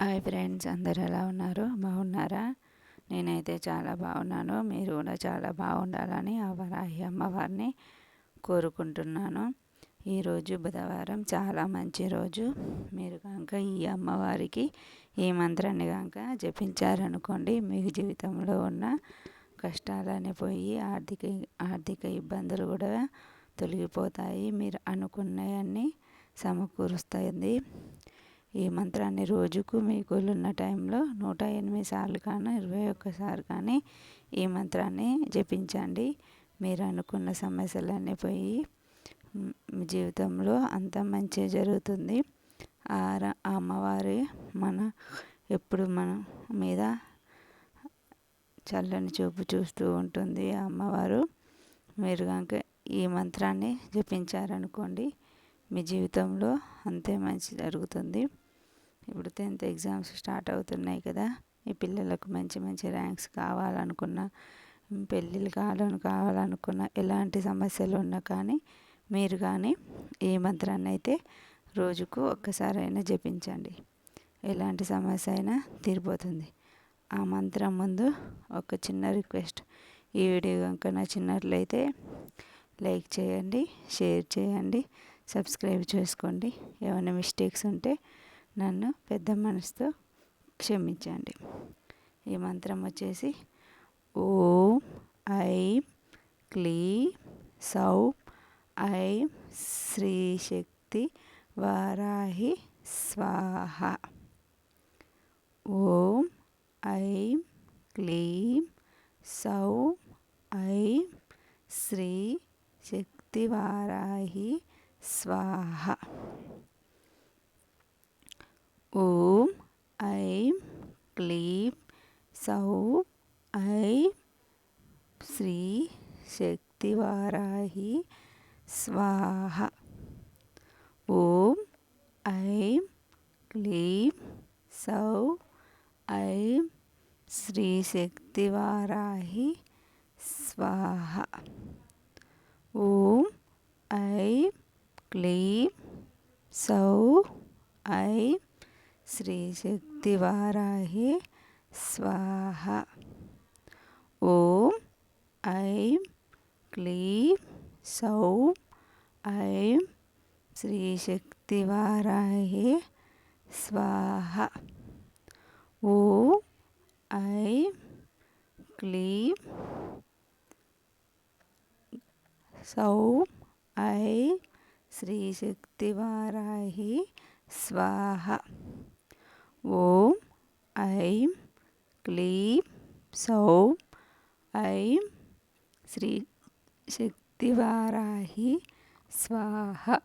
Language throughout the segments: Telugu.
హాయ్ ఫ్రెండ్స్ అందరు ఎలా ఉన్నారు? బాగున్నారా? నేనైతే చాలా బాగున్నాను. మీరు కూడా చాలా బాగుండాలని ఆ వరాహి అమ్మవారిని కోరుకుంటున్నాను. ఈరోజు బుధవారం చాలా మంచి రోజు. మీరు కనుక ఈ అమ్మవారికి ఈ మంత్రాన్ని కనుక జపించారనుకోండి మీ జీవితంలో ఉన్న కష్టాలన్నీ పోయి ఆర్థిక ఆర్థిక ఇబ్బందులు కూడా తొలగిపోతాయి. మీరు అనుకున్నవన్నీ సమకూరుస్తుంది ఈ మంత్రాన్ని రోజుకు మీ ఉన్న టైంలో నూట ఎనిమిది సార్లు కానీ ఇరవై ఒక్కసారి కానీ ఈ మంత్రాన్ని జపించండి. మీరు అనుకున్న సమస్యలన్నీ పోయి మీ జీవితంలో అంత మంచి జరుగుతుంది. ఆ అమ్మవారి మన ఎప్పుడు మన మీద చల్లని చూపు చూస్తూ ఉంటుంది ఆ అమ్మవారు. మీరు కనుక ఈ మంత్రాన్ని జపించారనుకోండి మీ జీవితంలో అంతే మంచి జరుగుతుంది. ఇప్పుడు టెన్త్ ఎగ్జామ్స్ స్టార్ట్ అవుతున్నాయి కదా. ఈ పిల్లలకు మంచి మంచి ర్యాంక్స్ కావాలనుకున్న పెళ్ళిళ్ళు కావాలని కావాలనుకున్న ఎలాంటి సమస్యలు ఉన్నా కానీ మీరు కానీ ఈ మంత్రాన్ని అయితే రోజుకు ఒక్కసారైనా జపించండి. ఎలాంటి సమస్య అయినా తీరిపోతుంది. ఆ మంత్రం ముందు ఒక చిన్న రిక్వెస్ట్. ఈ వీడియో కనుక నచ్చినట్లయితే లైక్ చేయండి షేర్ చేయండి సబ్స్క్రైబ్ చేసుకోండి. ఏమైనా మిస్టేక్స్ ఉంటే నన్ను పెద్ద మనసుతో క్షమించండి. ఈ మంత్రం వచ్చేసి ఓం ఐం క్లీ సౌ ఐం శ్రీశక్తి వారాహి స్వాహ. ఓం ఐం క్లీం సౌ ఐం శ్రీ శక్తివారాహి స్వాహ. ओम, ऐं क्लीं सौं, ऐं श्रीशक्तिवाराही स्वाहा। ॐ ऐं क्लीं सौं, ऐं श्रीशक्तिवाराही स्वाहा। ओम, ऐं क्लीं सौ, ऐं श्रीशक्तिवाराहे स्वाहा। ॐ ऐं क्लीं सौं ऐं श्रीशक्तिवाराहे स्वाहा। ॐ ऐं क्लीं सौं ऐं श्रीशक्तिवाराहे स्वाहा। ओम ऐं क्लीं सौं ऐं श्रीशक्तिवाराहि स्वाहा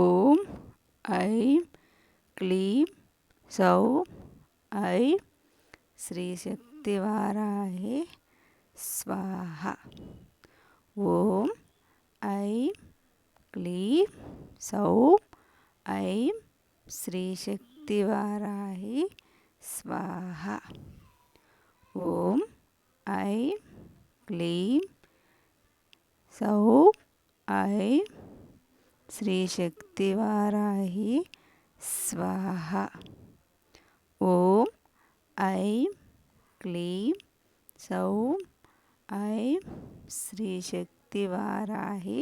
ओम ऐं क्लीं सौं ऐं श्रीशक्तिवाराहि स्वाहा ओम ऐं क्लीं सौं ऐं श्रीशक्ति शक्तिवाराहि स्वाहा। ओम ऐ ஐம் सौ ऐ ஐம் श्रीशक्तिवाराहि स्वाहा। ओम ऐ ऐं सौ ऐ ऐं श्रीशक्तिवाराहि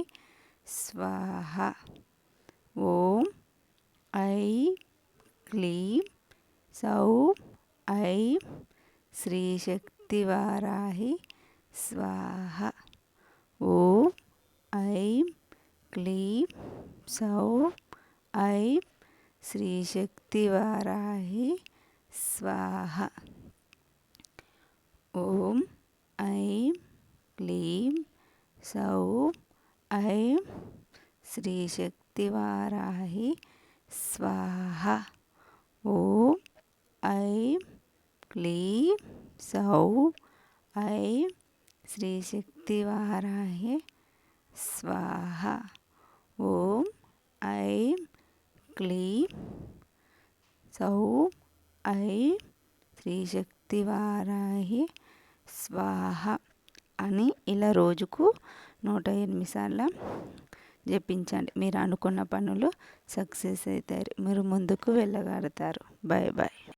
स्वाहा। सौ ऐं श्रीशक्तिवाराहि स्वाहा। ॐ ऐं क्लीं सौ ऐं श्रीशक्तिवाराहि स्वाहा। ॐ ऐं क्लीं सौ ऐं श्रीशक्तिवाराहि स्वाहा। ॐ ఐ క్లీ సౌ ఐ శ్రీ శక్తివారాహి స్వాహ ఓం ఐ క్లీ సౌ ఐ శ్రీ శక్తివారాహి స్వాహ అని ఇలా రోజుకు నూట ఎనిమిది సార్లు జపించండి. మీరు అనుకున్న పనులు సక్సెస్ అవుతారు. మీరు ముందుకు వెళ్ళగలుగుతారు బాయ్ బాయ్